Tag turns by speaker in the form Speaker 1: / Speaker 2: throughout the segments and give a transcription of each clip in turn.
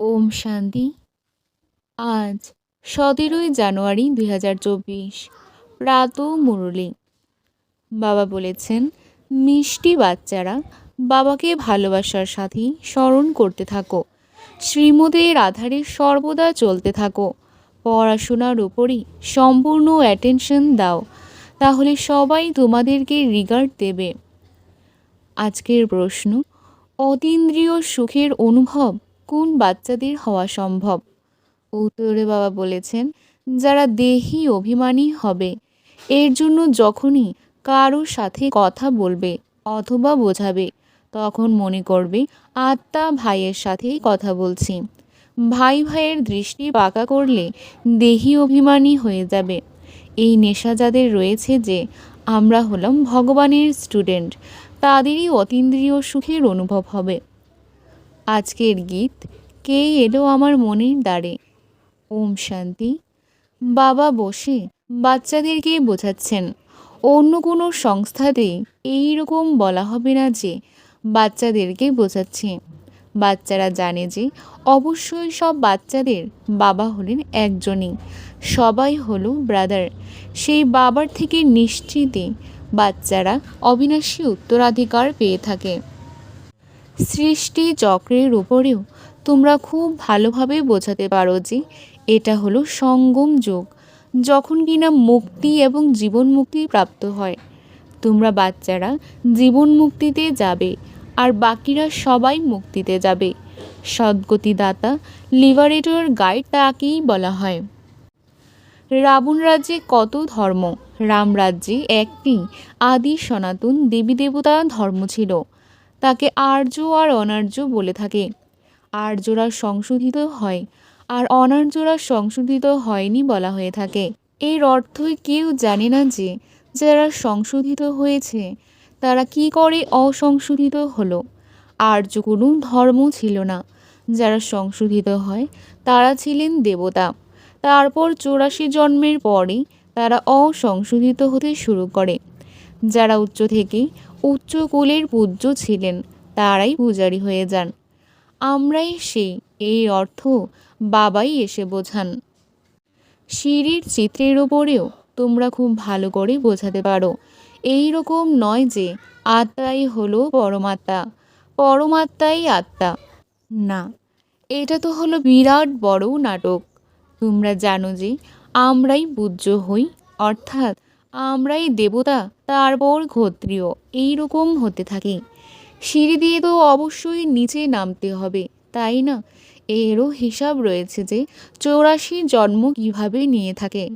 Speaker 1: ওম শান্তি। আজ সতেরোই জানুয়ারি দুই হাজার চব্বিশ প্রাত মুরলি। বাবা বলেছেন, মিষ্টি বাচ্চারা, বাবাকে ভালোবাসার সাথে স্মরণ করতে থাকো। শ্রীমদের আধারে সর্বদা চলতে থাকো। পড়াশোনার উপরই সম্পূর্ণ অ্যাটেনশন দাও। তাহলে সবাই তোমাদেরকে রিগার্ড দেবে। আজকের প্রশ্ন, অতীন্দ্রিয় সুখের অনুভব কোন বাচ্চাদের হওয়া সম্ভব? উত্তরে বাবা বলেছেন, যারা দেহি অভিমানী হবে, এর জন্য যখনই কারোর সাথে কথা বলবে অথবা বোঝাবে, তখন মনে করবে, আত্মা ভাইয়ের সাথেই কথা বলছি। ভাই ভাইয়ের দৃষ্টি পাকা করলে দেহি অভিমানী হয়ে যাবে। এই নেশা যাদের রয়েছে যে, আমরা হলাম ভগবানের স্টুডেন্ট, তাদেরই অতীন্দ্রিয় সুখের অনুভব হবে। আজকের গীত, কে এলো আমার মনের দ্বারে? ওম শান্তি। বাবা বসে বাচ্চাদেরকে বোঝাচ্ছেন, অন্য কোনো সংস্থাতে এই রকম বলা হবে না যে বাচ্চাদেরকে বোঝাচ্ছে। বাচ্চারা জানে যে অবশ্যই সব বাচ্চাদের বাবা হলেন একজনই, সবাই হলো ব্রাদার। সেই বাবার থেকে নিশ্চিতে বাচ্চারা অবিনাশী উত্তরাধিকার পেয়ে থাকে। সৃষ্টি চক্রের উপরেও তোমরা খুব ভালোভাবে বোঝাতে পারো যে এটা হলো সঙ্গম যোগ। যখন কিনা মুক্তি এবং জীবন মুক্তি প্রাপ্ত হয়, তোমরা বাচ্চারা জীবন মুক্তিতে যাবে আর বাকিরা সবাই মুক্তিতে যাবে। সদ্গতিদাতা লিবারেটর গাইড তাকেই বলা হয়। রাবণ রাজ্যে কত ধর্ম? রাম রাজ্যে একটি আদি সনাতন দেবী দেবতা ধর্ম ছিল। তাকে আর্য আর অনার্য বলে থাকে। আর্যরা সংশোধিত হয় আর অনার্যরা সংশোধিত হয়নি বলা হয়ে থাকে। এর অর্থই কেউ জানে না যে, যারা সংশোধিত হয়েছে, তারা কি করে অসংশোধিত হলো? আর্য কোনো ধর্ম ছিল না। যারা সংশোধিত হয়, তারা ছিলেন দেবতা। তারপর চৌরাশি জন্মের পরে তারা অসংশোধিত হতে শুরু করে। যারা উচ্চ থেকে উচ্চ কুলের পূজ্য ছিলেন, তারাই পূজারী হয়ে যান। আমরাই সেই এই অর্থ বাবাই এসে বোঝান। সিঁড়ির চিত্রের ওপরেও তোমরা খুব ভালো করে বোঝাতে পারো। এই রকম নয় যে আত্মাই হলো পরমাত্মা, পরমাত্মাই আত্মা। না, এটা তো হলো বিরাট বড় নাটক। তোমরা জানো যে আমরাই পূজ্য হই, অর্থাৎ আমরাই দেবতা তারপর ক্ষত্রিয়। এই রকম হতে থাকি। সিঁড়ি দিয়ে তো অবশ্যই নিচে নামতে হবে, তাই না? এরও হিসাব রয়েছে যে চৌরাশি জন্ম কীভাবে নিয়ে থাকে।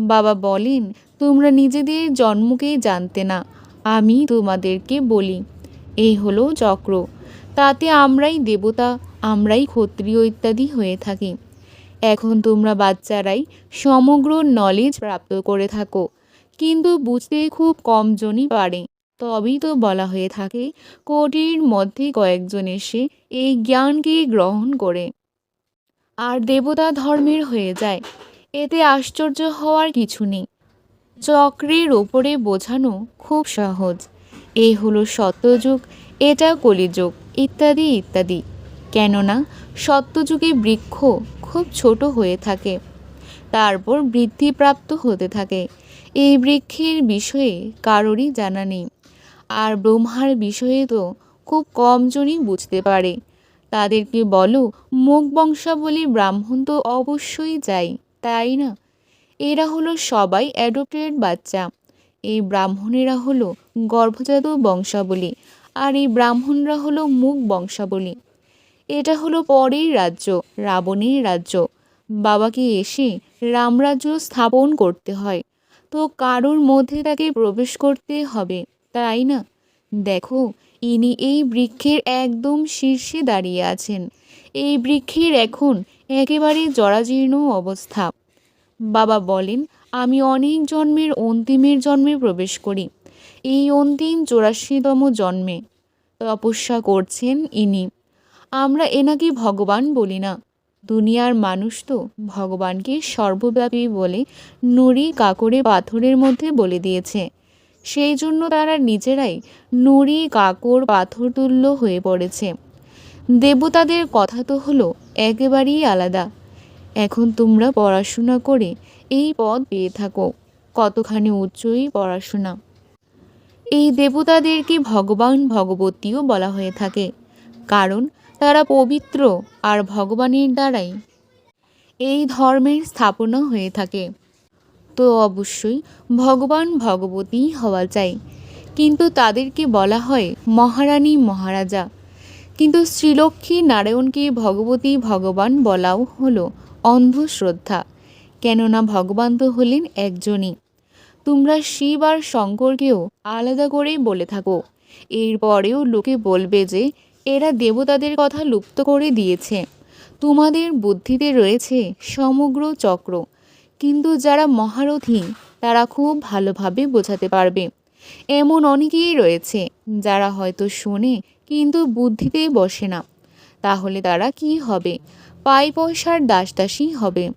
Speaker 1: বাবা বলেন, তোমরা নিজেদের জন্মকে জানতে না, আমি তোমাদেরকে বলি। এই হলো চক্র। তাতে আমরাই দেবতা, আমরাই ক্ষত্রিয় ইত্যাদি হয়ে থাকি। এখন তোমরা বাচ্চারাই সমগ্র নলেজ প্রাপ্ত করে থাকো। কিন্তু বুঝতে খুব কমজনই পারে। তবেই তো বলা হয়ে থাকে, কোটির মধ্যে কয়েকজন এসে এই জ্ঞানকে গ্রহণ করে। আর দেবতা ধর্মের হয়ে যায়, এতে আশ্চর্য হওয়ার কিছু নেই। চক্রের ওপরে বোঝানো খুব সহজ, এ হলো সত্যযুগ, এটা কলিযুগ, ইত্যাদি ইত্যাদি। কেননা, সত্যযুগে বৃক্ষ খুব ছোট হয়ে থাকে, তারপর বৃদ্ধিপ্রাপ্ত হতে থাকে এই বৃক্ষের বিষয়ে কারোরই জানা নেই। আর ব্রহ্মার বিষয়ে তো খুব কমজনই বুঝতে পারে। তাদেরকে বলো, মুখ বংশাবলী ব্রাহ্মণ তো অবশ্যই চাই তাই না? এরা হলো সবাই অ্যাডপ্টেড বাচ্চা। এই ব্রাহ্মণেরা হলো গর্ভজাত বংশাবলী, আর এই ব্রাহ্মণরা হলো মুখ বংশাবলী। এটা হলো পরের রাজ্য, রাবণের রাজ্য। বাবাকে এসে রামরাজ্য স্থাপন করতে হয়। তো কারোর মধ্যে তাকে প্রবেশ করতে হবে, তাই না? দেখো, ইনি এই বৃক্ষের একদম শীর্ষে দাঁড়িয়ে আছেন। এই বৃক্ষের এখন একেবারে জরাজীর্ণ অবস্থা। বাবা বলেন, আমি অনেক জন্মের অন্তিমের জন্মে প্রবেশ করি। এই অন্তিম চৌরাশিতম জন্মে তপস্যা করছেন ইনি। আমরা এনাকে ভগবান বলি না। দুনিয়ার মানুষ তো ভগবানকে সর্বব্যাপী বলে নুড়ি কাকড়ে পাথরের মধ্যে বলে দিয়েছে। সেই জন্য তারা নিজেরাই নুড়ি কাকড় পাথর তুল্য হয়ে পড়েছে। দেবতাদের কথা তো হলো একেবারেই আলাদা। এখন তোমরা পড়াশোনা করে এই পদ পেয়ে থাকো, কতখানি উচ্চই পড়াশোনা। এই দেবতাদেরকে ভগবান ভগবতীও বলা হয়ে থাকে। কারণ তারা পবিত্র আর ভগবানের দ্বারাই এই ধর্মের স্থাপনা হয়ে থাকে। তো অবশ্যই ভগবান ভগবতী হওয়া চাই। কিন্তু তাদেরকে বলা হয় মহারানী, মহারাজা। কিন্তু শ্রীলক্ষ্মী নারায়ণকে ভগবতী ভগবান বলাও হলো অন্ধশ্রদ্ধা। কেননা ভগবান তো হলেন একজনই। তোমরা শিব আর শঙ্করকেও আলাদা করেই বলে থাকো। এরপরেও লোকে বলবে যে এরা দেবতাদের কথা লুপ্ত করে দিয়েছে। তোমাদের বুদ্ধিতে রয়েছে সমগ্র চক্র। কিন্তু যারা মহারথী, তারা খুব ভালোভাবে বোঝাতে পারবে। এমন অনেকেই রয়েছে যারা হয়তো শোনে কিন্তু বুদ্ধিতে বসে না। তাহলে তারা কি হবে? পাই পয়সার দাসদাসী হবে।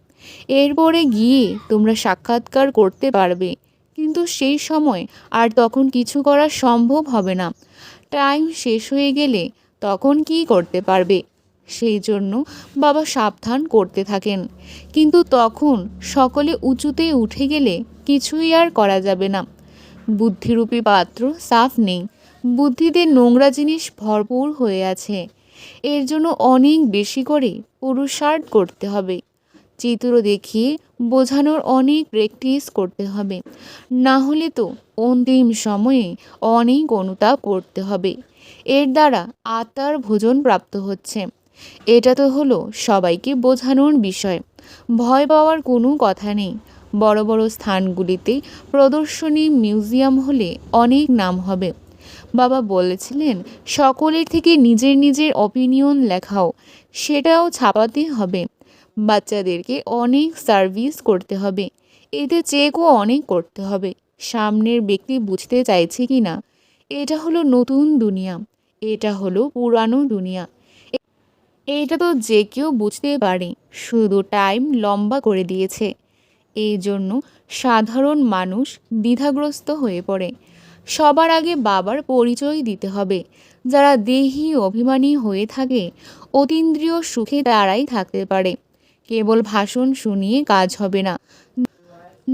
Speaker 1: এরপরে গিয়ে তোমরা সাক্ষাৎকার করতে পারবে। কিন্তু সেই সময় আর তখন কিছু করা সম্ভব হবে না। টাইম শেষ হয়ে গেলে তখন কি করতে পারবে? সেই জন্য বাবা সাবধান করতে থাকেন। কিন্তু তখন সকলে উঁচুতে উঠে গেলে কিছুই আর করা যাবে না। বুদ্ধিরূপী পাত্র সাফ নেই। বুদ্ধিতে নোংরা জিনিস ভরপুর হয়ে আছে। এর জন্য অনেক বেশি করে পুরুষার্থ করতে হবে। চিত্র দেখিয়ে বোঝানোর অনেক প্র্যাকটিস করতে হবে। না হলে তো অন্তিম সময়ে অনেক অনুতাপ করতে হবে। এর দ্বারা আত্মার ভোজন প্রাপ্ত হচ্ছে। এটা তো হলো সবাইকে বোঝানোর বিষয়। ভয় পাওয়ার কোনো কথা নেই। বড় বড় স্থানগুলিতে প্রদর্শনী মিউজিয়াম হলে অনেক নাম হবে। বাবা বলেছিলেন, সকলের থেকে নিজের নিজের অপিনিয়ন লেখাও। সেটাও ছাপাতে হবে। বাচ্চাদেরকে অনেক সার্ভিস করতে হবে। এতে চেকও অনেক করতে হবে। সামনের ব্যক্তি বুঝতে চাইছে কি না এটা হলো নতুন দুনিয়া। এটা হলো পুরানো দুনিয়া। এটা তো যে কেউ বুঝতে পারে, শুধু টাইম লম্বা করে দিয়েছে। এই জন্য সাধারণ মানুষ দ্বিধাগ্রস্ত হয়ে পড়ে। সবার আগে বাবার পরিচয় দিতে হবে। যারা দেহি অভিমানী হয়ে থাকে, অতীন্দ্রিয় সুখে তারাই থাকতে পারে। কেবল ভাষণ শুনিয়ে কাজ হবে না।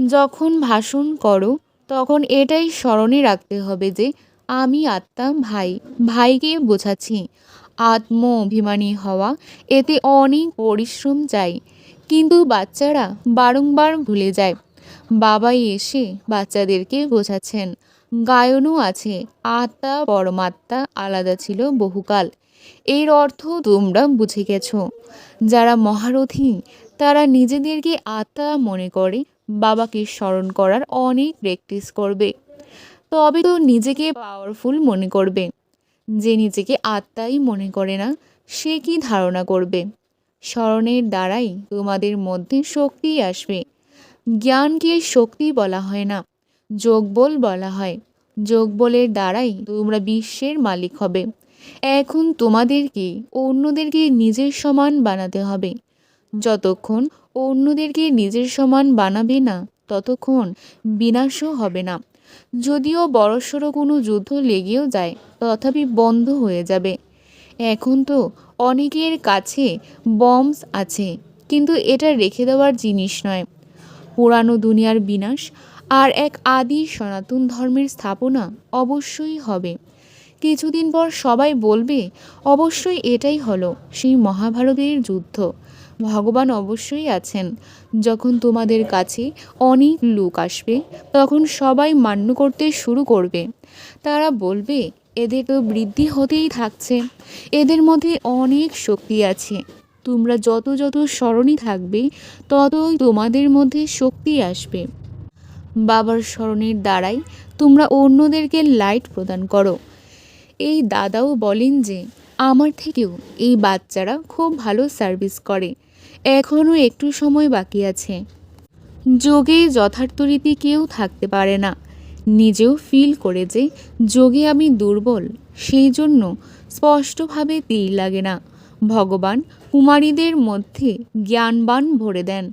Speaker 1: যখন ভাষণ করো, তখন এটাই স্মরণে রাখতে হবে যে আমি আত্মা, ভাই। ভাইকে বোঝাচ্ছি। আত্ম অভিমানী হওয়া, এতে অনেক পরিশ্রম চাই কিন্তু বাচ্চারা বারংবার ভুলে যায়। বাবাই এসে বাচ্চাদেরকে বোঝাচ্ছেন। গায়নও আছে। আত্মা, পরমাত্মা আলাদা ছিল বহুকাল। এর অর্থ তোমরা বুঝে গেছো। যারা মহারথী, তারা নিজেদেরকে আত্মা মনে করে। বাবাকে স্মরণ করার অনেক প্র্যাকটিস করবে। তবে তো নিজেকে পাওয়ারফুল মনে করবে। যে নিজেকে আত্মাই মনে করে না, সে কি ধারণা করবে? স্মরণের দ্বারাই তোমাদের মধ্যে শক্তি আসবে। জ্ঞানকে শক্তি বলা হয় না যোগবল বলা হয়। যোগবলের দ্বারাই তোমরা বিশ্বের মালিক হবে। এখন তোমাদেরকে অন্যদেরকে নিজের সমান বানাতে হবে। যতক্ষণ অন্যদেরকে নিজের সমান বানাবে না, ততক্ষণ বিনাশও হবে না। যদিও বড়সড় কোনো যুদ্ধ লেগেও যায়, তথাপি বন্ধ হয়ে যাবে। এখন তো অনেকের কাছে বম্বস আছে, কিন্তু এটা রেখে দেওয়ার জিনিস নয়। পুরানো দুনিয়ার বিনাশ আর এক আদি সনাতন ধর্মের স্থাপনা অবশ্যই হবে। কিছুদিন পর সবাই বলবে, অবশ্যই এটাই হলো সেই মহাভারতের যুদ্ধ। ভগবান অবশ্যই আছেন। যখন তোমাদের কাছে অনেক লোক আসবে, তখন সবাই মান্য করতে শুরু করবে। তারা বলবে, এদের তো বৃদ্ধি হতেই থাকছে। এদের মধ্যে অনেক শক্তি আছে। তোমরা যত যত স্মরণই থাকবে, ততই তোমাদের মধ্যে শক্তি আসবে। বাবার স্মরণের দ্বারাই তোমরা অন্যদেরকে লাইট প্রদান করো। এই দাদাও বলেন যে, আমার থেকেও এই বাচ্চারা খুব ভালো সার্ভিস করে। এখনও একটু সময় বাকি আছে। যোগে যথার্থ রীতি কেউ থাকতে পারে না। নিজেও ফিল করে যে যোগে আমি দুর্বল, সেই জন্য স্পষ্টভাবে তীর লাগে না। ভগবান কুমারীদের মধ্যে জ্ঞানবান ভরে দেন।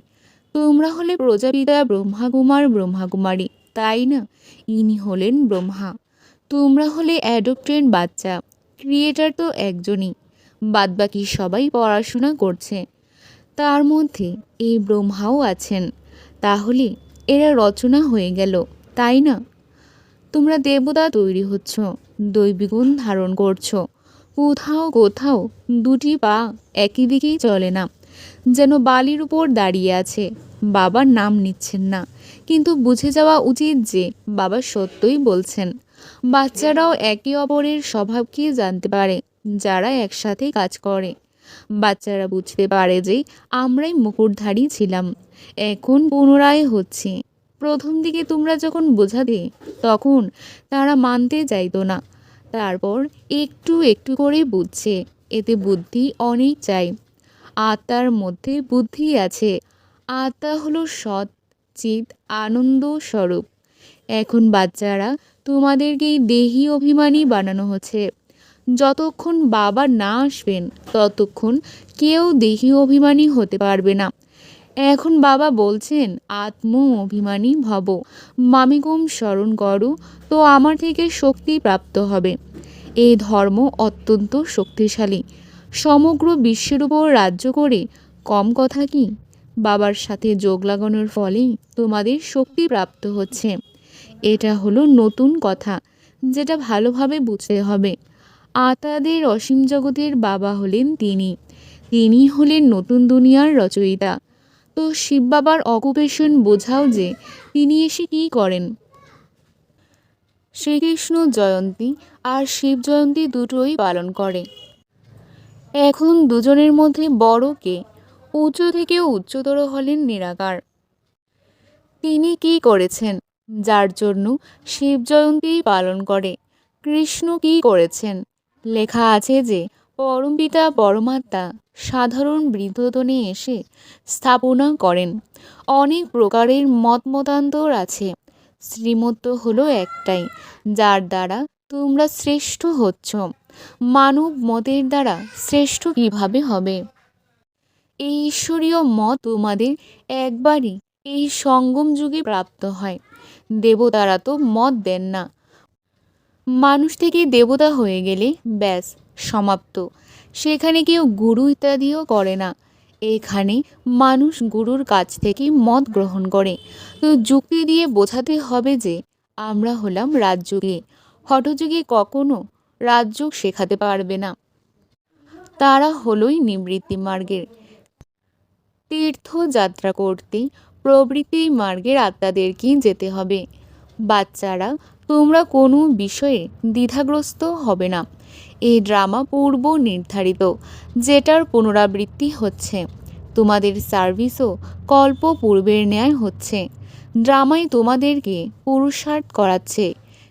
Speaker 1: তোমরা হলে প্রজাপিতা ব্রহ্মাকুমার ব্রহ্মাকুমারী, তাই না? ইনি হলেন ব্রহ্মা। তোমরা হলে অ্যাডপ্টেড বাচ্চা ক্রিয়েটার তো একজনই। বাদবাকি সবাই পড়াশোনা করছে। তার মধ্যে এই ব্রহ্মাও আছেন। তাহলে এরা রচনা হয়ে গেল, তাই না? তোমরা দেবতা তৈরি হচ্ছ, দৈবিগুণ ধারণ করছ। কোথাও কোথাও দুটি পা একই দিকেই চলে না, যেন বালির উপর দাঁড়িয়ে আছে। বাবার নাম নিচ্ছেন না, কিন্তু বুঝে যাওয়া উচিত যে বাবা সত্যই বলছেন। বাচ্চারাও একে অপরের স্বভাবকে জানতে পারে, যারা একসাথে কাজ করে। বাচ্চারা বুঝতে পারে যে আমরাই মুকুটধারী ছিলাম। এখন পুনরায় হচ্ছে। প্রথম দিকে তোমরা যখন বোঝাতে তখন তারা মানতে চাইতো না। তারপর একটু একটু করে বুঝছে, এতে বুদ্ধি অনেক চাই। আত্মার মধ্যে বুদ্ধি আছে। আত্মা হলো সৎ, চিত, আনন্দ স্বরূপ। এখন বাচ্চারা তোমাদেরকেই দেহি অভিমানী বানানো হচ্ছে। যতক্ষণ বাবা না আসবেন, ততক্ষণ কেউ দেহি অভিমানী হতে পারবে না। এখন বাবা বলছেন, আত্ম অভিমানী ভব। মামিকম স্মরণ করো, তো আমার থেকে শক্তি প্রাপ্ত হবে। এই ধর্ম অত্যন্ত শক্তিশালী। সমগ্র বিশ্বের উপর রাজ্য করে কম কথা কি? বাবার সাথে যোগ লাগানোর ফলেই তোমাদের শক্তি প্রাপ্ত হচ্ছে। এটা হলো নতুন কথা, যেটা ভালোভাবে বুঝতে হবে। আতাদের অসীম জগতের বাবা হলেন তিনি। তিনি হলেন নতুন দুনিয়ার রচয়িতা। তো শিব বাবার অকুপেশন বোঝাও যে তিনি এসে কী করেন। শ্রীকৃষ্ণ জয়ন্তী আর শিব জয়ন্তী দুটোই পালন করে। এখন দুজনের মধ্যে বড় কে? উঁচু থেকেও উচ্চতর হলেন নিরাকার। তিনি কি করেছেন? যার জন্য শিব জয়ন্তী পালন করে। কৃষ্ণ কি করেছেন? লেখা আছে যে, পরমপিতা, পরমাত্মা, সাধারণ বৃদ্ধতনে এসে স্থাপনা করেন। অনেক প্রকারের মত মতান্তর আছে। শ্রীমত্ত হলো একটাই, যার দ্বারা তোমরা শ্রেষ্ঠ হচ্ছ। মানব মতের দ্বারা শ্রেষ্ঠ কীভাবে হবে? এই ঈশ্বরীয় মত তোমাদের একবারই এই সঙ্গম যুগে প্রাপ্ত হয়। দেবতারা তো মত দেন না। মানুষ থেকে দেবতা হয়ে গেলে ব্যাস, সমাপ্ত। সেখানে কেউ গুরু ইত্যাদিও করে না। এখানে মানুষ গুরুর কাছ থেকে মত গ্রহণ করে। তো যুক্তি দিয়ে বোঝাতে হবে যে, আমরা হলাম রাজযোগে। হঠযোগে কখনো রাজযোগ শেখাতে পারবে না। তারা হলোই নিবৃত্তি মার্গের। তীর্থযাত্রা করতে প্রবৃত্তি মার্গের আত্মাদেরকেই যেতে হবে। বাচ্চারা তোমরা কোনো বিষয়ে দ্বিধাগ্রস্ত হবে না। এই ড্রামা পূর্ব নির্ধারিত, যেটার পুনরাবৃত্তি হচ্ছে। তোমাদের সার্ভিসও কল্প পূর্বের ন্যায় হচ্ছে। ড্রামাই তোমাদেরকে পুরুষার্থ করাচ্ছে।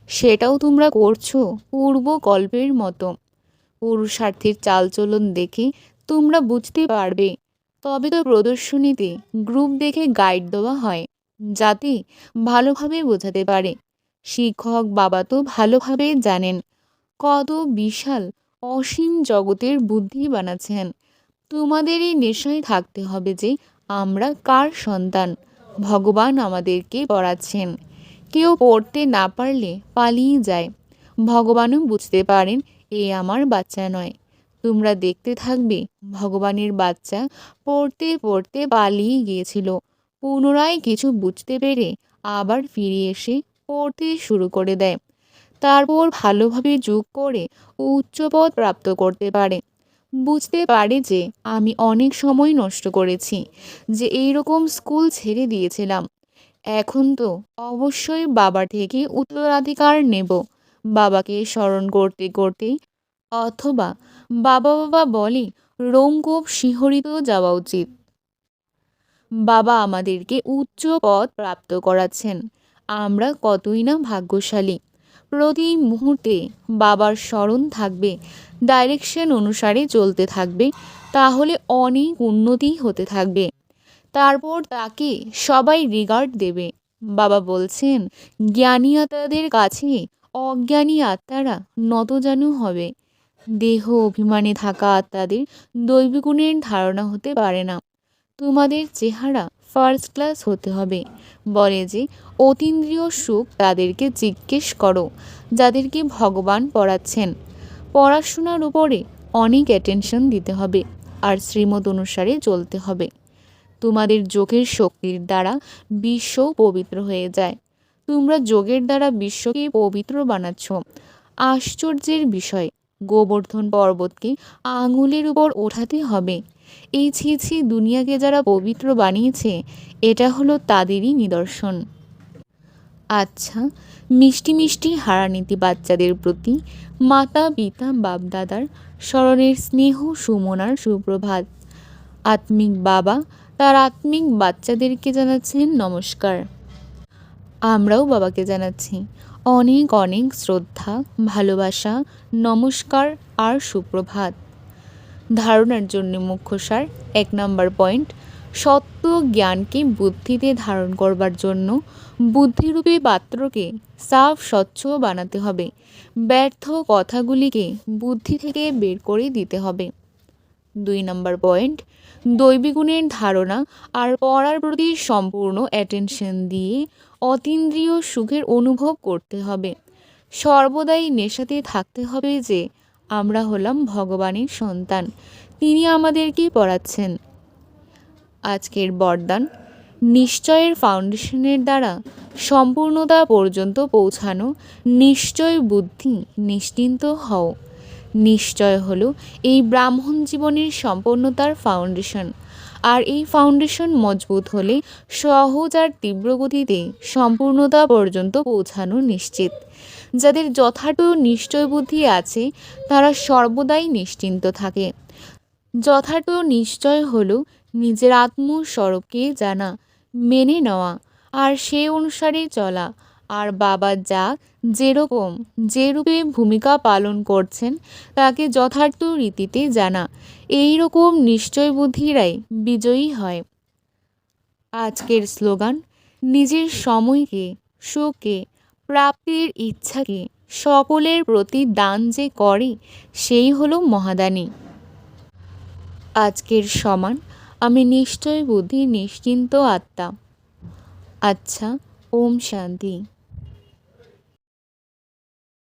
Speaker 1: সেটাও তোমরা করছ পূর্ব কল্পের মতো। পুরুষার্থের চালচলন দেখে তোমরা বুঝতে পারবে। তবে তো প্রদর্শনীতে গ্রুপ দেখে গাইড দেওয়া হয়, যাতে ভালোভাবে বোঝাতে পারে। শিক্ষক বাবা তো ভালোভাবে জানেন কত বিশাল অসীম জগতের বুদ্ধি বানাচ্ছেন। তোমাদের এই নেশায় থাকতে হবে যে আমরা কার সন্তান? ভগবান আমাদেরকে পড়াচ্ছেন। কেউ পড়তে না পারলে পালিয়ে যায়। ভগবানও বুঝতে পারেন এ আমার বাচ্চা নয়। তোমরা দেখতে থাকবে ভগবানের বাচ্চা পড়তে পড়তে পালিয়ে গিয়েছিল। পুনরায় কিছু বুঝতে পেরে আবার ফিরে এসে পড়তে শুরু করে দেয়। তারপর ভালোভাবে যোগ করে উচ্চপদ প্রাপ্ত করতে পারে। বুঝতে পারে যে, আমি অনেক সময় নষ্ট করেছি, যে এই রকম স্কুল ছেড়ে দিয়েছিলাম। এখন তো অবশ্যই বাবা থেকে উত্তরাধিকার নেব, বাবাকে স্মরণ করতে করতেই অথবা বাবা বাবা বলে, রোমকূপ শিহরিত যাওয়া উচিত। বাবা আমাদেরকে উচ্চ পদ প্রাপ্ত করাচ্ছেন। আমরা কতই না ভাগ্যশালী। প্রতি মুহূর্তে বাবার স্মরণ থাকবে ডাইরেকশন অনুসারে চলতে থাকবে, তাহলে অনেক উন্নতি হতে থাকবে। তারপর তাকে সবাই রিগার্ড দেবে। বাবা বলছেন জ্ঞানী আত্মাদের কাছে অজ্ঞানী আত্মারা নতজানু হবে। দেহ অভিমানে থাকা আত্মাদের দৈবগুণের ধারণা হতে পারে না। তোমাদের চেহারা ফার্স্ট ক্লাস হতে হবে। বলে যে, অতীন্দ্রিয় সুখ তাদেরকে জিজ্ঞেস করো, যাদেরকে ভগবান পড়াচ্ছেন। পড়াশোনার উপরে অনেক অ্যাটেনশন দিতে হবে আর শ্রীমত অনুসারে চলতে হবে। তোমাদের যোগের শক্তির দ্বারা বিশ্ব পবিত্র হয়ে যায়। তোমরা যোগের দ্বারা বিশ্বকে পবিত্র বানাচ্ছ। আশ্চর্যের বিষয়, গোবর্ধন পর্বতকে আঙুলের উপর ওঠাতে হবে। এই ছি ছি দুনিয়াকে যারা পবিত্র বানিয়েছে, এটা হলো তাদেরই নিদর্শন। আচ্ছা মিষ্টি মিষ্টি হারানীতি বাচ্চাদের প্রতি মাতা, পিতা, বাপদাদার স্মরণের স্নেহ সুমনার সুপ্রভাত। আত্মিক বাবা তার আত্মিক বাচ্চাদেরকে জানাচ্ছেন নমস্কার। আমরাও বাবাকে জানাচ্ছি। অনেক অনেক শ্রদ্ধা, ভালোবাসা, নমস্কার আর সুপ্রভাত। ধারণার জন্য মুখ্য সার। এক নম্বর পয়েন্ট, সত্য জ্ঞানকে বুদ্ধিতে ধারণ করবার জন্য বুদ্ধিরূপী পাত্রকে সাফ, স্বচ্ছ বানাতে হবে। ব্যর্থ কথাগুলিকে বুদ্ধি থেকে বের করে দিতে হবে। দুই নম্বর পয়েন্ট দৈবিগুণের ধারণা আর পড়ার প্রতি সম্পূর্ণ অ্যাটেনশন দিয়ে অতীন্দ্রিয় সুখের অনুভব করতে হবে। সর্বদাই নেশাতে থাকতে হবে যে আমরা হলাম ভগবানের সন্তান। তিনি আমাদেরকে পড়াচ্ছেন। আজকের বরদান নিশ্চয়ের ফাউন্ডেশনের দ্বারা সম্পূর্ণতা পর্যন্ত পৌঁছানো নিশ্চয় বুদ্ধি নিশ্চিন্ত হও। নিশ্চয় হলো এই ব্রাহ্মণ জীবনের সম্পূর্ণতার ফাউন্ডেশন। আর এই ফাউন্ডেশন মজবুত হলে সহজ আর তীব্র গতিতে সম্পূর্ণতা পর্যন্ত পৌঁছানো নিশ্চিত। যাদের যথার্থ নিশ্চয় বুদ্ধি আছে, তারা সর্বদাই নিশ্চিন্ত থাকে। যথার্থ নিশ্চয় হল নিজের আত্মস্বরূপকে জানা, মেনে নেওয়া, আর সে অনুসারে চলা। আর বাবা যা যেরকম যে রূপে ভূমিকা পালন করছেন, তাকে যথার্থ রীতিতে জানা। এই রকম নিশ্চয় বুদ্ধিরাই বিজয়ী হয়। আজকের স্লোগান, নিজের সময়কে শোকে প্রাপ্তির ইচ্ছাকে, সকলের প্রতি দান যে করে, সেই হলো মহাদানী। আজকের সমান, আমি নিশ্চয় বুদ্ধি নিশ্চিন্ত আত্মা। আচ্ছা ওম শান্তি।